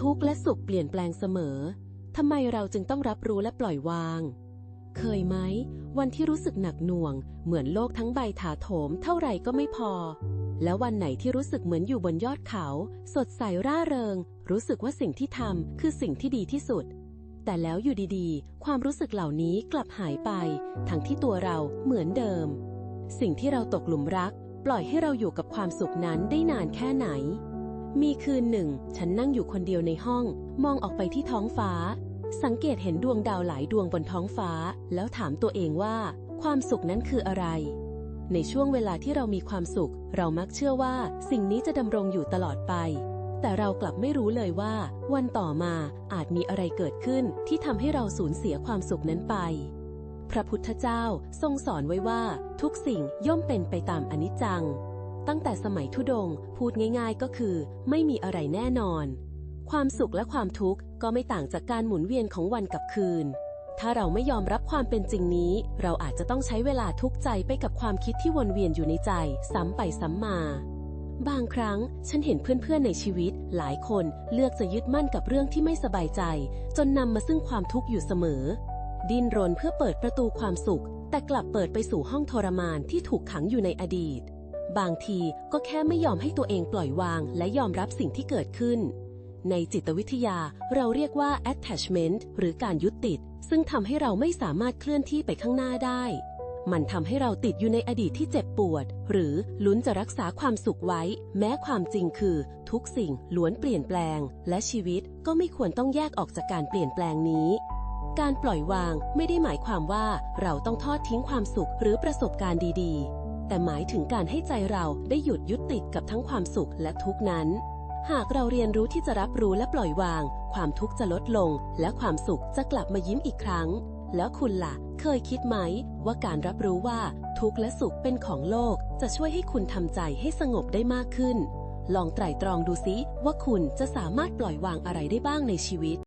ทุกข์และสุขเปลี่ยนแปลงเสมอ ทำไมเราจึงต้องรับรู้และปล่อยวาง เคยไหม วันที่รู้สึกหนักหน่วง เหมือนโลกทั้งใบถาโถมเท่าไหร่ก็ไม่พอ แล้ววันไหนที่รู้สึกเหมือนอยู่บนยอดเขา สดใสร่าเริง รู้สึกว่าสิ่งที่ทำคือสิ่งที่ดีที่สุด แต่แล้วอยู่ดีๆ ความรู้สึกเหล่านี้กลับหายไป ทั้งที่ตัวเราเหมือนเดิม สิ่งที่เราตกหลุมรัก ปล่อยให้เราอยู่กับความสุขนั้นได้นานแค่ไหน มีคืนหนึ่ง ฉันนั่งอยู่คนเดียวในห้อง มองออกไปที่ท้องฟ้า สังเกตเห็นดวงดาวหลายดวงบนท้องฟ้า แล้วถามตัวเองว่า ความสุขนั้นคืออะไร ในช่วงเวลาที่เรามีความสุข เรามักเชื่อว่า สิ่งนี้จะดำรงอยู่ตลอดไป แต่เรากลับไม่รู้เลยว่า วันต่อมาอาจมีอะไรเกิดขึ้นที่ทำให้เราสูญเสียความสุขนั้นไป พระพุทธเจ้าทรงสอนไว้ว่า ทุกสิ่งย่อมเป็นไปตามอนิจจัง ตั้งแต่สมัยทุดง พูดง่าย ๆ ก็คือ ไม่มีอะไรแน่นอน ความสุขและความทุกข์ก็ไม่ต่างจากการหมุนเวียนของวันกับคืน ถ้าเราไม่ยอมรับความเป็นจริงนี้ เราอาจจะต้องใช้เวลาทุกข์ใจไปกับความคิดที่วนเวียนอยู่ในใจ ซ้ำไปซ้ำมา บางครั้งฉันเห็นเพื่อนๆในชีวิต หลายคนเลือกจะยึดมั่นกับเรื่องที่ไม่สบายใจ จนนำมาซึ่งความทุกข์อยู่เสมอ ดิ้นรนเพื่อเปิดประตูความสุข แต่กลับเปิดไปสู่ห้องทรมานที่ถูกขังอยู่ในอดีต บางทีก็แค่ไม่ยอมให้ตัวเองปล่อยวาง และยอมรับสิ่งที่เกิดขึ้น ในจิตวิทยาเราเรียกว่า attachment หรือการยึดติด ซึ่งทำให้เราไม่สามารถเคลื่อนที่ไปข้างหน้าได้ มันทำให้เราติดอยู่ในอดีตที่เจ็บปวด หรือลุ้นจะรักษาความสุขไว้ แม้ความจริงคือ ทุกสิ่งล้วนเปลี่ยนแปลง และชีวิตก็ไม่ควรต้องแยกออกจากการเปลี่ยนแปลงนี้การปล่อยวางไม่ได้หมายความว่าเราต้องทอดทิ้งความสุขหรือประสบการณ์ดีๆ แต่หมายถึงการให้ใจเราได้หยุดยึดติดกับทั้งความสุขและทุกนั้น หากเราเรียนรู้ที่จะรับรู้และปล่อยวาง ความทุกข์จะลดลง และความสุขจะกลับมายิ้มอีกครั้ง แล้วคุณล่ะ เคยคิดไหม ว่าการรับรู้ว่า ทุกข์และสุขเป็นของโลก จะช่วยให้คุณทำใจให้สงบได้มากขึ้น ลองไตร่ตรองดูซิว่าคุณจะสามารถปล่อยวางอะไรได้บ้างในชีวิต